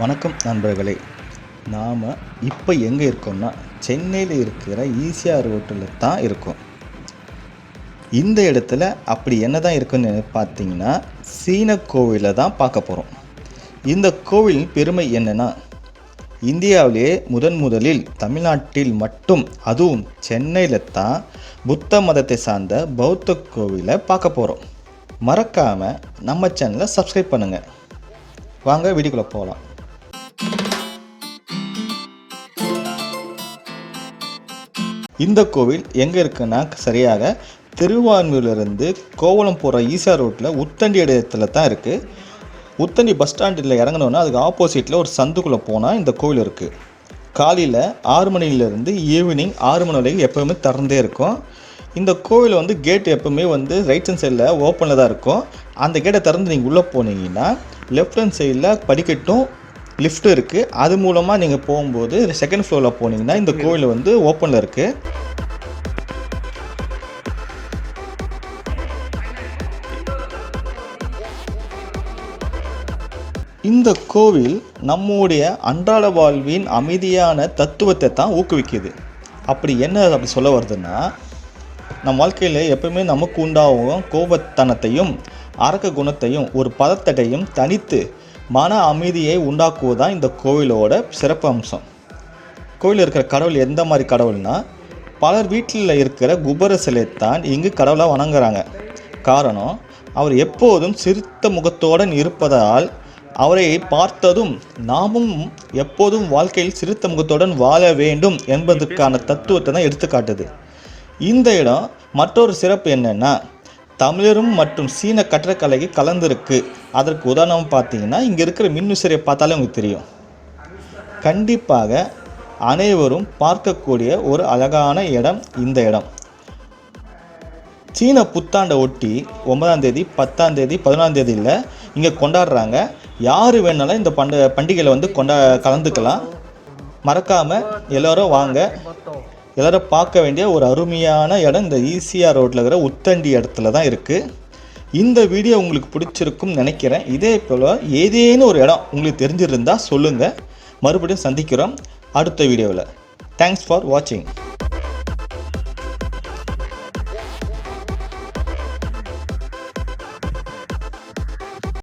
வணக்கம் நண்பர்களே. நாம் இப்போ எங்கே இருக்கோம்னா சென்னையில் இருக்கிற ஈசிஆர் ரோட்டில் தான் இருக்கோம். இந்த இடத்துல அப்படி என்ன தான் இருக்குன்னு பார்த்தீங்கன்னா சீன கோவிலை தான் பார்க்க போகிறோம் இந்த கோவிலின் பெருமை என்னென்னா இந்தியாவிலேயே முதன் முதலில் தமிழ்நாட்டில் மட்டும் அதுவும் சென்னையில் தான் புத்த மதத்தை சார்ந்த பௌத்த கோவிலை பார்க்க போகிறோம் மறக்காமல் நம்ம சேனலை சப்ஸ்கிரைப் பண்ணுங்கள் வாங்க வீடியோக்குள்ளே போகலாம் இந்த கோவில் எங்கே இருக்குன்னா சரியாக திருவான்மையிலிருந்து கோவளம் போகிற ஈசா ரோட்டில் உத்தண்டி இடத்துல தான் இருக்குது உத்தண்டி பஸ் ஸ்டாண்டில் இறங்கினோன்னா அதுக்கு ஆப்போசிட்டில் ஒரு சந்துக்குள்ளே போனால் இந்த கோவில் இருக்குது காலையில் ஆறு மணிலேருந்து ஈவினிங் ஆறு மணி வரைக்கும் எப்போவுமே திறந்தே இருக்கும். இந்த கோவில் வந்து கேட் எப்பவுமே வந்து ரைட் ஹேண்ட் சைடில் ஓப்பனில் தான் இருக்கும். அந்த கேட்டை திறந்து நீங்கள் உள்ளே போனீங்கன்னா லெஃப்ட் ஹேண்ட் சைடில் படிக்கட்டும் லிஃப்ட் இருக்குது அது மூலமாக நீங்கள் போகும்போது செகண்ட் ஃப்ளோரில் போனீங்கன்னா இந்த கோவில் வந்து ஓப்பனில் இருக்குது இந்த கோவில் நம்முடைய அன்றாட வாழ்வின் அமைதியான தத்துவத்தை தான் ஊக்குவிக்குது. அப்படி என்ன அப்படி சொல்ல வருதுன்னா நம் வாழ்க்கையில் எப்பவுமே நமக்கு உண்டாகும் கோபத்தனத்தையும் அரக்க குணத்தையும் ஒரு பதத்தடையும் தனித்து மன அமைதியை உண்டாக்குவதுதான் இந்த கோவிலோட சிறப்பு அம்சம். கோவிலில் இருக்கிற கடவுள் எந்த மாதிரி கடவுள்னா பலர் வீட்டில் இருக்கிற குபர சிலைத்தான் தான் இங்கு கடவுளாக வணங்குறாங்க. காரணம் அவர் எப்போதும் சிரித்த முகத்துடன் இருப்பதால் அவரை பார்த்ததும் நாமும் எப்போதும் வாழ்க்கையில் சிரித்த முகத்துடன் வாழ வேண்டும் என்பதற்கான தத்துவத்தை தான் எடுத்துக்காட்டுது இந்த இடம் மற்றொரு சிறப்பு என்னென்னா தமிழரும் மற்றும் சீன கட்டடக்கலைக்கு கலந்திருக்கு. அதற்கு உதாரணம் பார்த்தீங்கன்னா இங்கே இருக்கிற மின்விசிறியை பார்த்தாலே உங்களுக்கு தெரியும். கண்டிப்பாக அனைவரும் பார்க்கக்கூடிய ஒரு அழகான இடம் இந்த இடம். சீன புத்தாண்டை ஒட்டி ஒன்பதாம் தேதி பத்தாம் தேதி பதினொன்றாம் தேதியில் இங்கே கொண்டாடுறாங்க. யார் வேணாலும் இந்த பண்ட பண்டிகையில் வந்து கொண்டா கலந்துக்கலாம். மறக்காமல் எல்லோரும் வாங்க. எல்லோரும் பார்க்க வேண்டிய ஒரு அருமையான இடம் இந்த ஈசிஆர் ரோட்டில் இருக்கிற உத்தண்டி இடத்துல தான் இருக்குது இந்த வீடியோ உங்களுக்கு பிடிச்சிருக்கும்னு நினைக்கிறேன். இதே போல் ஏதேனும் ஒரு இடம் உங்களுக்கு தெரிஞ்சிருந்தால் சொல்லுங்கள் மறுபடியும் சந்திக்கிறோம். அடுத்த வீடியோவில் தேங்க்ஸ் ஃபார் வாட்சிங்